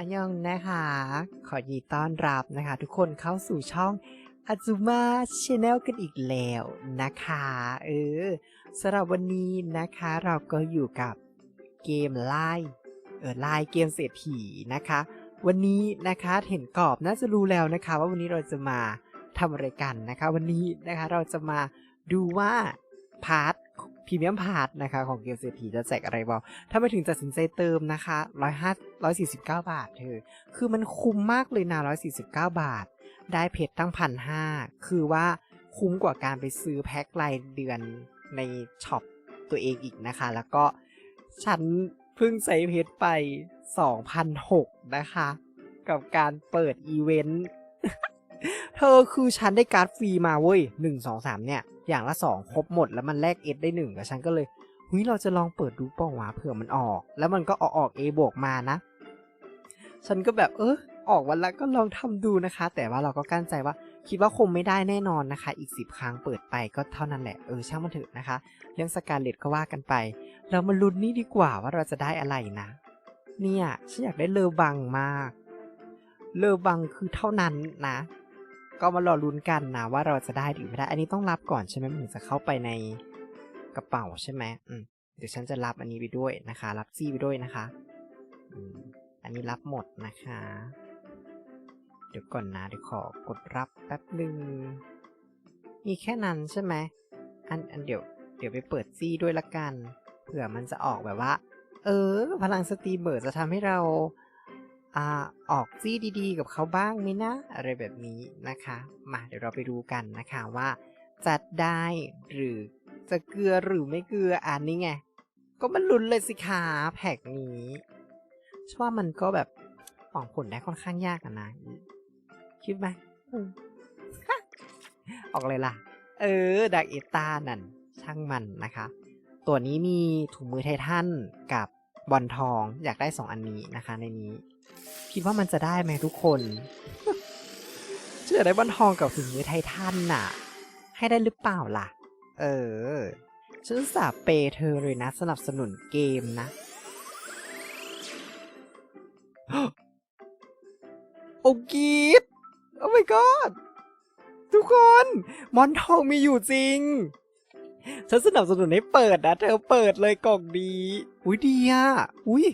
อันยองนะคะ ขอยินดีต้อนรับนะคะ ทุกคนเข้าสู่ช่องอาจูมาชแนลกันอีกแล้วนะคะ เออสำหรับวันนี้นะคะเราก็อยู่กับเกมไล่เออไล่เกมเศรษฐีนะคะ วันนี้นะคะเห็นกรอบน่าจะรู้แล้วนะคะ ว่าวันนี้เราจะมาทำอะไรกันนะคะ วันนี้นะคะเราจะมาดูว่าพาร์ท พรีเมียมพาร์ทนะคะของเกมเศรษฐีจะแจกอะไรบ้างถ้าไม่ถึงตัดสินใจเติมนะคะร้อยห้าร้อยสี่สิบเก้าบาทเธอ คือมันคุ้มมากเลยนะร้อยสี่สิบเก้าบาท ได้เพชรตั้งพันห้าคือว่าคุ้มกว่าการไปซื้อแพ็ครายเดือนในช็อปตัวเองอีกนะคะ แล้วก็ฉันเพิ่งใส่เพชรไปสองพันหกนะคะ กับการเปิดอีเวนต์ เธอคือฉันได้การ์ดฟรีมาเว้ยหนึ่งสองสามเนี่ย อย่างละสองครบหมดแล้วมันแลกเอสได้หนึ่งกับฉันก็เลยเฮ้ยเราจะลองเปิดดูป้าวะเผื่อมันออก แล้วมันก็ออกออก A บวกมานะ ฉันก็แบบเออออกวันละก็ลองทำดูนะคะ แต่ว่าเราก็กั้นใจว่าคิดว่าคงไม่ได้แน่นอนนะคะ อีกสิบครั้งเปิดไปก็เท่านั้นแหละ เออช่างมันเถอะนะคะ เรื่องสการเลตก็ว่ากันไป เรามาลุ้นนี่ดีกว่าว่าเราจะได้อะไรนะ เนี่ยฉันอยากได้เลอบังมาก เลอบังคือเท่านั้นนะ ก็มารอลุ้นกันนะว่าเราจะได้หรือไม่ได้ อันนี้ต้องรับก่อนใช่ไหมมันถึงจะเข้าไปในกระเป๋าใช่ไหมอืมเดี๋ยวฉันจะรับอันนี้ไปด้วยนะคะ รับจี้ไปด้วยนะคะอืมอันนี้รับหมดนะคะ เดี๋ยวก่อนนะเดี๋ยวขอกดรับแป๊บหนึ่งมีแค่นั้นใช่ไหมอันอันเดี๋ยวเดี๋ยวไปเปิดจี้ด้วยละกัน เผื่อมันจะออกแบบว่า เออ พลังสตรีเบิร์ดจะทำให้เรา อ่าออกจี้ดีๆ กับเขาบ้างไหมนะ อะไรแบบนี้นะคะ มาเดี๋ยวเราไปดูกันนะคะว่าจะได้หรือจะเกลือหรือไม่เกลืออันนี้ไง ก็มันลุ้นเลยสิคะแพ็กนี้ฉันว่ามันก็แบบหวังผลได้ค่อนข้างยากนะคิดไหมอืมออกเลยล่ะ เออดักเอตานั่น ช่างมันนะคะ ตัวนี้มีถุงมือไททันกับบอลทองอยากได้สองอันนี้นะคะในนี้ คิดว่ามันจะได้ไหมทุกคนฉันอยากได้บอลทองกับถุงมือไททันน่ะ ให้ได้หรือเปล่าล่ะ เออ ฉันสาเปเธอเลยนะสนับสนุนเกมนะ โอ้กีดโอ้ my god ทุกคนมอนทองมีอยู่จริง ฉันสนับสนุนให้เปิดนะ เธอเปิดเลยกล่องดี อุ้ยดีอะ อุ้ย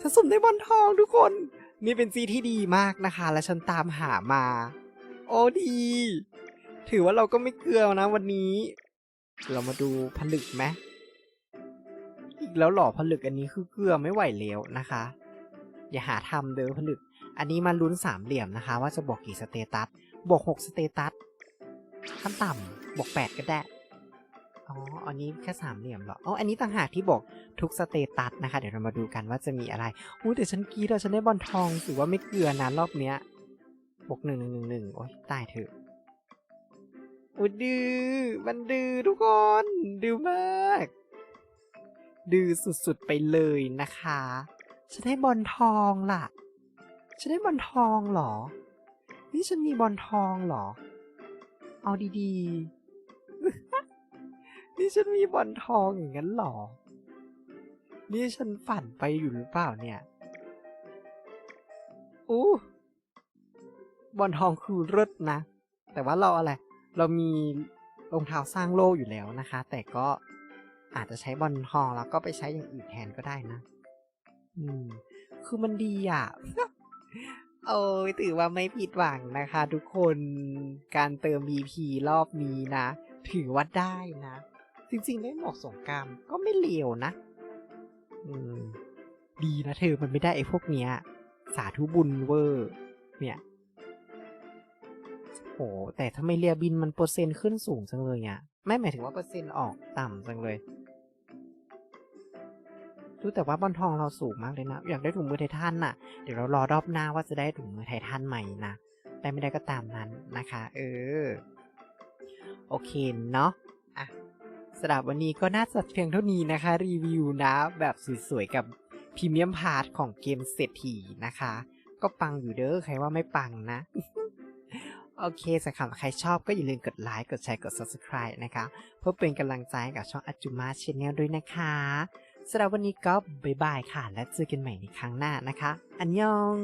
ฉันสุ่มได้บอลทองทุกคน นี่เป็นซีที่ดีมากนะคะ และฉันตามหามา โอ้ดี ถือว่าเราก็ไม่เกลือนะวันนี้ เรามาดูผลึกไหมอีกแล้วหล่อผลึกอันนี้คือเกลือไม่ไหวแล้วนะคะ อย่าหาทำเด้อผลึก อันนี้มาลุ้นสามเหลี่ยมนะคะ ว่าจะบวกกี่สเตตัสบวกหกสเตตัสขั้นต่ำบวกแปดก็ได้ อ๋อ อันนี้แค่สามเหลี่ยมเหรอ อ๋อ อันนี้ต่างหากที่บอกทุกสเตตัสนะคะ เดี๋ยวเรามาดูกันว่าจะมีอะไรอุ้ยแต่ฉันกรีดอะฉันได้บอลทองถือว่าไม่เกลือนะรอบเนี้ยบวกหนึ่งหนึ่งหนึ่งหนึ่งโอ๊ยตายเถอะอุ้ดื้อ มันดื้อทุกคน ดื้อมาก ดื้อสุดๆไปเลยนะคะ ฉันได้บอลทองล่ะ ฉันได้บอลทองเหรอ นี่ฉันมีบอลทองเหรอ เอาดีๆ นี่ฉันมีบอลทองอย่างนั้นหรอ นี่ฉันฝันไปอยู่หรือเปล่าเนี่ย อู้บอลทองคือเลิศนะ แต่ว่าเราอะไร เรามีรองเท้าสร้างโลกอยู่แล้วนะคะ แต่ก็อาจจะใช้บอลทองแล้วก็ไปใช้อย่างอื่นแทนก็ได้นะ อืม คือมันดีอะ โอ้ยถือว่าไม่ผิดหวังนะคะ ทุกคน การเติม BP รอบนี้นะ ถือว่าได้นะ จริงๆได้หมวกสงกรามก็ไม่เลวนะ อืม ดีนะเธอมันไม่ได้ไอ้พวกเนี้ย สาธุบุญเวอร์ เนี่ยโอ้แต่ทำไมเรียบินมันเปอร์เซ็นต์ขึ้นสูงจังเลยอะไม่หมายถึงว่าเปอร์เซ็นต์ออกต่ำจังเลยรู้แต่ว่าบอลทองเราสูงมากเลยนะ อยากได้ถุงมือไททันน่ะ เดี๋ยวเรารอรอบหน้าว่าจะได้ถุงมือไททันใหม่นะ ได้ไม่ได้ก็ตามนั้นนะคะ เออ โอเคเนาะ อะ สำหรับวันนี้ก็น่าจะเพียงเท่านี้นะคะ รีวิวนะ แบบสวยๆกับพรีเมียมพาร์ทของเกมเศรษฐีนะคะ ก็ปังอยู่เด้อใครว่าไม่ปังนะ โอเคสำหรับใครชอบก็อย่าลืมกดไลค์ กดแชร์ กด subscribe นะคะ เพื่อเป็นกำลังใจกับช่องอจจุมาชแนลด้วยนะคะสำหรับวันนี้ก็บ๊ายบายค่ะ และเจอกันใหม่ในครั้งหน้านะคะ อันยอง